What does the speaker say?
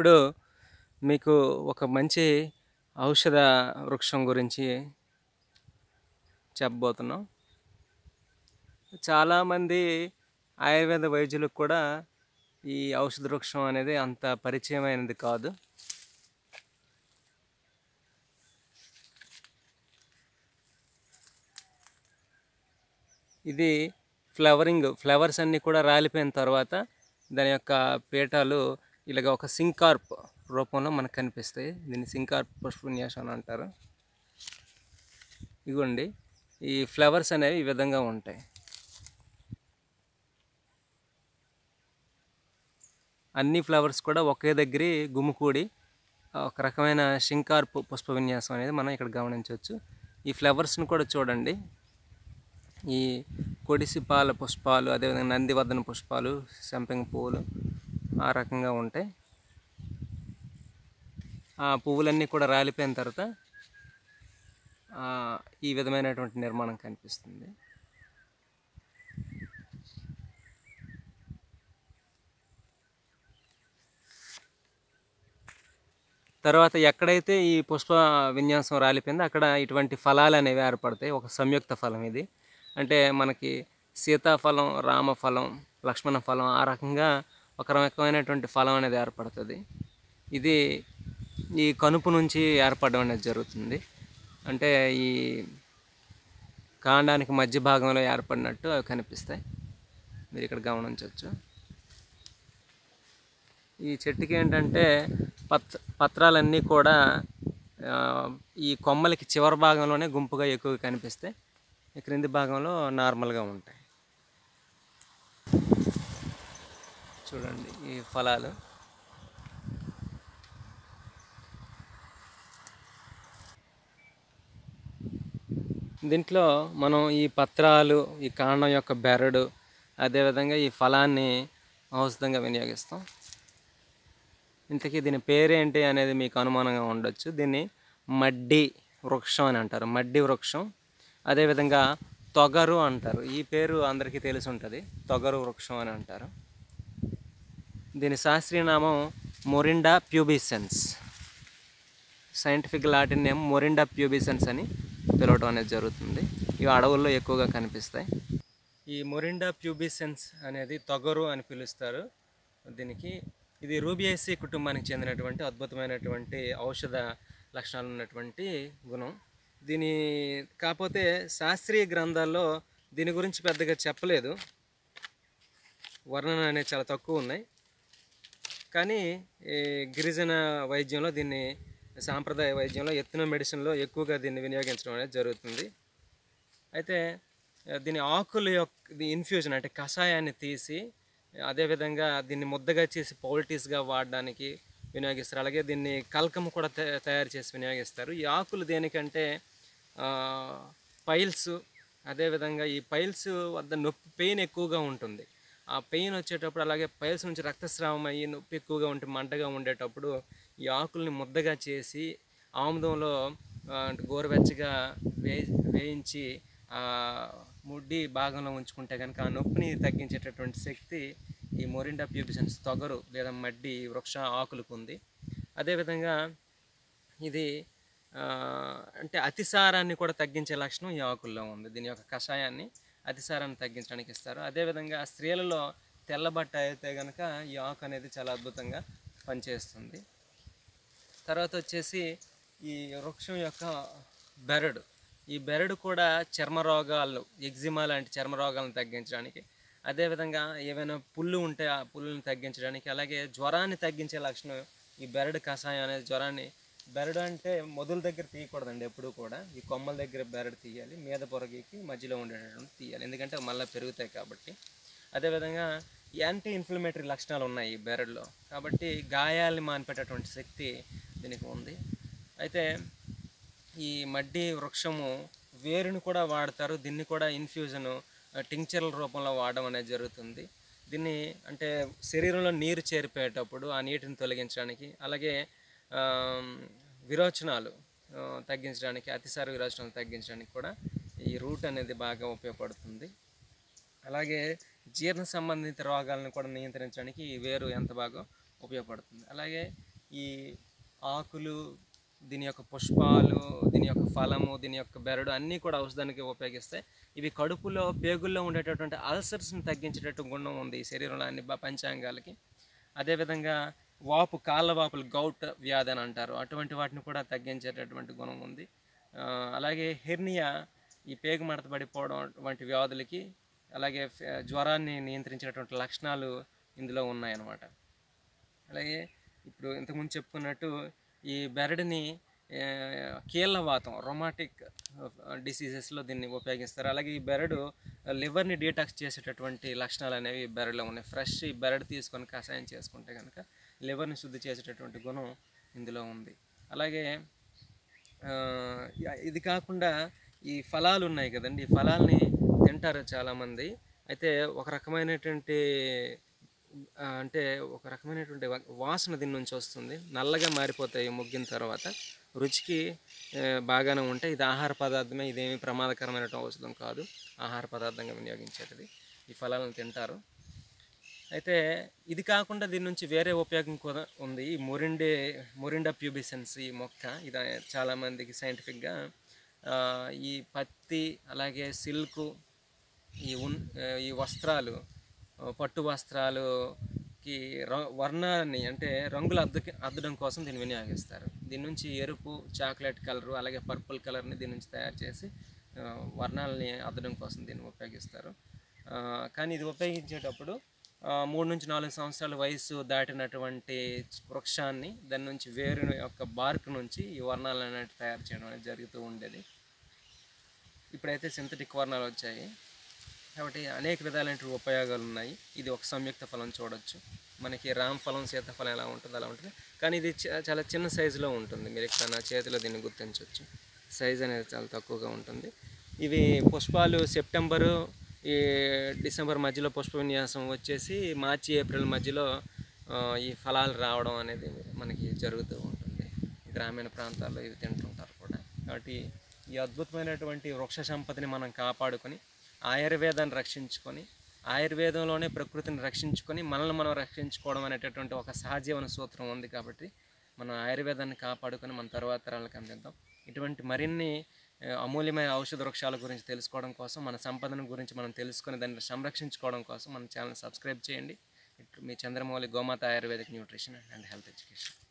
ఇప్పుడు మీకు ఒక మంచి ఔషధ వృక్షం గురించి చెప్పబోతున్నాం. చాలామంది ఆయుర్వేద వైద్యులకు కూడా ఈ ఔషధ వృక్షం అనేది అంత పరిచయమైనది కాదు. ఇది ఫ్లవరింగ్ ఫ్లవర్స్ అన్నీ కూడా రాలిపోయిన తర్వాత దాని యొక్క పీఠాలు ఇలాగ ఒక సింకార్ప్ రూపంలో మనకు కనిపిస్తాయి దీన్ని సింకార్ప్ పుష్పన్యాసం అని అంటారు. ఇగోండి ఈ ఫ్లవర్స్ అనేవి ఈ విధంగా ఉంటాయి. అన్ని ఫ్లవర్స్ కూడా ఒకే దగ్గర గుమ్ముకూడి ఒక రకమైన షింకార్పు పుష్ప విన్యాసం అనేది మనం ఇక్కడ గమనించవచ్చు. ఈ ఫ్లవర్స్ని కూడా చూడండి. ఈ కొడిసిపాల పుష్పాలు అదేవిధంగా నందివర్ధన పుష్పాలు సంపెంగ పువ్వులు ఆ రకంగా ఉంటాయి ఆ పువ్వులన్నీ కూడా రాలిపోయిన తర్వాత ఈ విధమైనటువంటి నిర్మాణం కనిపిస్తుంది. తర్వాత ఎక్కడైతే ఈ పుష్ప విన్యాసం రాలిపోయిందో అక్కడ ఇటువంటి ఫలాలు అనేవి ఏర్పడతాయి. ఒక సంయుక్త ఫలం ఇది. అంటే మనకి సీతాఫలం రామఫలం లక్ష్మణ ఫలం ఆ రకంగా ఒక రకమైనటువంటి ఫలం అనేది ఏర్పడుతుంది. ఇది ఈ కనుపు నుంచి ఏర్పడడం అనేది జరుగుతుంది. అంటే ఈ కాండానికి మధ్య భాగంలో ఏర్పడినట్టు అవి కనిపిస్తాయి. మీరు ఇక్కడ గమనించవచ్చు. ఈ చెట్టుకి ఏంటంటే పత్ పత్రాలన్నీ కూడా ఈ కొమ్మలకి చివరి భాగంలోనే గుంపుగా ఎక్కువగా కనిపిస్తాయి. ఈ క్రింది భాగంలో నార్మల్గా ఉంటాయి. చూడండి ఈ ఫలాలు. దీంట్లో మనం ఈ పత్రాలు ఈ కాండం యొక్క బెరడు అదేవిధంగా ఈ ఫలాన్ని ఔషధంగా వినియోగిస్తాం. ఇంతకీ దీని పేరేంటి అనేది మీకు అనుమానంగా ఉండొచ్చు. దీన్ని మడ్డి వృక్షం అని అంటారు. మడ్డి వృక్షం. అదేవిధంగా తొగరు అంటారు. ఈ పేరు అందరికీ తెలిసి ఉంటుంది. తొగరు వృక్షం అని అంటారు. దీని శాస్త్రీయ నామం morinda pubescens. Scientific Latin name morinda pubescens అని పిలవటం అనేది జరుగుతుంది. ఇవి అడవుల్లో ఎక్కువగా కనిపిస్తాయి. ఈ మొరిండా ప్యూబిసెన్స్ అనేది తొగరు అని పిలుస్తారు. దీనికి ఇది రూబియేసి కుటుంబానికి చెందినటువంటి అద్భుతమైనటువంటి ఔషధ లక్షణాలు ఉన్నటువంటి గుణం. దీని కాకపోతే శాస్త్రీయ గ్రంథాల్లో దీని గురించి పెద్దగా చెప్పలేదు. వర్ణన అనేది చాలా తక్కువ ఉన్నాయి. కానీ ఈ గిరిజన వైద్యంలో దీన్ని సాంప్రదాయ వైద్యంలో ఎత్తున మెడిసిన్లో ఎక్కువగా దీన్ని వినియోగించడం అనేది జరుగుతుంది. అయితే దీని ఆకుల యొక్క ఇన్ఫ్యూజన్ అంటే కషాయాన్ని తీసి అదేవిధంగా దీన్ని ముద్దగా చేసి పౌల్టీస్గా వాడడానికి వినియోగిస్తారు. అలాగే దీన్ని కల్కము కూడా తయ- తయారు చేసి వినియోగిస్తారు. ఈ ఆకులు దేనికంటే పైల్స్ అదేవిధంగా ఈ పైల్స్ వద్ద నొప్పి పెయిన్ ఎక్కువగా ఉంటుంది. ఆ పెయిన్ వచ్చేటప్పుడు అలాగే పైల్స్ నుంచి రక్తస్రావం అయ్యి నొప్పి ఎక్కువగా ఉంటే మంటగా ఉండేటప్పుడు ఈ ఆకుల్ని ముద్దగా చేసి ఆముదంలో గోరువెచ్చగా వే వేయించి ముడ్డి భాగంలో ఉంచుకుంటే కనుక ఆ నొప్పిని తగ్గించేటటువంటి శక్తి ఈ మొరిండా ప్యూబిసన్స్ తొగరు లేదా మడ్డి వృక్ష ఆకులకు ఉంది. అదేవిధంగా ఇది అంటే అతిసారాన్ని కూడా తగ్గించే లక్షణం ఈ ఆకుల్లో ఉంది. దీని యొక్క కషాయాన్ని అతిసారాన్ని తగ్గించడానికి ఇస్తారు. అదేవిధంగా స్త్రీలలో తెల్లబట్ట అయితే కనుక ఈ ఆకు అనేది చాలా అద్భుతంగా పనిచేస్తుంది. తర్వాత వచ్చేసి ఈ వృక్షం యొక్క బెరడు. ఈ బెరడు కూడా చర్మ రోగాలు ఎగ్జిమా లాంటి చర్మ రోగాలను తగ్గించడానికి అదేవిధంగా ఏవైనా పుళ్ళు ఉంటే ఆ పుళ్ళను తగ్గించడానికి అలాగే జ్వరాన్ని తగ్గించే లక్షణం ఈ బెరడు కషాయం అనేది జ్వరాన్ని బెరడు అంటే మొదల దగ్గర తీయకూడదండి ఎప్పుడూ కూడా. ఈ కొమ్మల దగ్గర బెరడు తీయాలి మీద పొరగీకి మధ్యలో ఉండేటటువంటి తీయాలి. ఎందుకంటే మళ్ళీ పెరుగుతాయి కాబట్టి. అదేవిధంగా యాంటీ ఇన్ఫ్లమేటరీ లక్షణాలు ఉన్నాయి ఈ బెరడులో. కాబట్టి గాయాల్ని మానిపెట్టేటువంటి శక్తి దీనికి ఉంది. అయితే ఈ మడ్డి వృక్షము వేరుని కూడా వాడతారు. దీన్ని కూడా ఇన్ఫ్యూజను టింక్చర్ల రూపంలో వాడడం అనేది జరుగుతుంది. దీన్ని అంటే శరీరంలో నీరు చేరిపోయేటప్పుడు ఆ నీటిని తొలగించడానికి అలాగే విరోచనాలు తగ్గించడానికి అతిసార విరోచనాలు తగ్గించడానికి కూడా ఈ రూట్ అనేది బాగా ఉపయోగపడుతుంది. అలాగే జీర్ణ సంబంధిత రోగాలను కూడా నియంత్రించడానికి ఈ వేరు ఎంత బాగా ఉపయోగపడుతుంది. అలాగే ఈ ఆకులు దీని యొక్క పుష్పాలు దీని యొక్క ఫలము దీని యొక్క బెరడు అన్నీ కూడా ఔషధానికి ఉపయోగిస్తాయి ఇవి కడుపులో పేగుల్లో ఉండేటటువంటి అల్సర్స్ని తగ్గించేటట్టు గుణం ఉంది ఈ శరీరంలో అన్ని పంచాంగాలకి. అదేవిధంగా వాపు కాళ్ళ వాపులు గౌట్ వ్యాధి అని అంటారు. అటువంటి వాటిని కూడా తగ్గించేటటువంటి గుణం ఉంది. అలాగే హెర్నియా ఈ పేగు మడత పడిపోవడం వంటి వ్యాధులకి అలాగే జ్వరాన్ని నియంత్రించేటటువంటి లక్షణాలు ఇందులో ఉన్నాయన్నమాట. అలాగే ఇప్పుడు ఇంతకుముందు చెప్పుకున్నట్టు ఈ బెరడుని కీళ్ళవాతం రొమాటిక్ డిసీజెస్లో దీన్ని ఉపయోగిస్తారు. అలాగే ఈ బెరడు లివర్ని డీటాక్స్ చేసేటటువంటి లక్షణాలు అనేవి ఈ బెరడులో ఉన్నాయి. ఫ్రెష్ ఈ బెరడు తీసుకొని కషాయం చేసుకుంటే కనుక లివర్ని శుద్ధి చేసేటటువంటి గుణం ఇందులో ఉంది. అలాగే ఇది కాకుండా ఈ ఫలాలు ఉన్నాయి కదండి. ఈ ఫలాల్ని తింటారు చాలామంది. అయితే ఒక రకమైనటువంటి అంటే ఒక రకమైనటువంటి వాసన దీని నుంచి వస్తుంది. నల్లగా మారిపోతాయి ముగ్గిన తర్వాత. రుచికి బాగానే ఉంటాయి. ఇది ఆహార పదార్థమే. ఇదేమి ప్రమాదకరమైనటువంటి ఔషధం కాదు. ఆహార పదార్థంగా వినియోగించేది ఈ ఫలాలను తింటారు. అయితే ఇది కాకుండా దీని నుంచి వేరే ఉపయోగం కూడా ఉంది. ఈ మొరిండే మొరిండా ప్యూబిసెన్స్ ఈ మొక్క ఇది చాలామందికి సైంటిఫిక్గా ఈ పత్తి అలాగే సిల్కు ఈ ఉన్ ఈ వస్త్రాలు పట్టు వస్త్రాలుకి వర్ణాన్ని అంటే రంగులు అద్దకి అద్దడం కోసం దీన్ని వినియోగిస్తారు. దీని నుంచి ఎరుపు చాక్లెట్ కలరు అలాగే పర్పుల్ కలర్ని దీని నుంచి తయారు చేసి వర్ణాలని అద్దడం కోసం దీన్ని ఉపయోగిస్తారు. కానీ ఇది ఉపయోగించేటప్పుడు మూడు నుంచి నాలుగు సంవత్సరాల వయసు దాటినటువంటి వృక్షాన్ని దాని నుంచి వేరు యొక్క బార్క్ నుంచి ఈ వర్ణాలు అనేవి తయారు చేయడం అనేది జరుగుతూ ఉండేది. ఇప్పుడైతే సింథటిక్ వర్ణాలు వచ్చాయి. కాబట్టి అనేక విధాలైన ఉపయోగాలు ఉన్నాయి. ఇది ఒక సంయుక్త ఫలం చూడొచ్చు. మనకి రామ్ ఫలం సీతాఫలం ఎలా ఉంటుందో అలా ఉంటుంది. కానీ ఇది చ- చాలా చిన్న సైజులో ఉంటుంది. మీరు ఇక్కడ నా చేతిలో దీన్ని గుర్తించవచ్చు సైజ్ అనేది చాలా తక్కువగా ఉంటుంది. ఇవి పుష్పాలు సెప్టెంబరు ఈ డిసెంబర్ మధ్యలో పుష్ప విన్యాసం వచ్చేసి మార్చి ఏప్రిల్ మధ్యలో ఈ ఫలాలు రావడం అనేది మనకి జరుగుతూ ఉంటుంది. గ్రామీణ ప్రాంతాల్లో ఇవి తింటుంటారు కూడా. కాబట్టి ఈ అద్భుతమైనటువంటి వృక్ష సంపదని మనం కాపాడుకొని ఆయుర్వేదాన్ని రక్షించుకొని ఆయుర్వేదంలోనే ప్రకృతిని రక్షించుకొని మనల్ని మనం రక్షించుకోవడం అనేటటువంటి ఒక సహజీవన సూత్రం ఉంది కాబట్టి మనం ఆయుర్వేదాన్ని కాపాడుకొని మన తర్వాత తరాలకు అందిద్దాం. ఇటువంటి మరిన్ని అమూల్యమైన ఔషధ వృక్షాల గురించి తెలుసుకోవడం కోసం మన సంపదను గురించి మనం తెలుసుకుని దాన్ని సంరక్షించుకోవడం కోసం మన ఛానల్ సబ్స్క్రైబ్ చేయండి. మీ చంద్రమౌళి గోమాత ayurvedic nutrition and health education.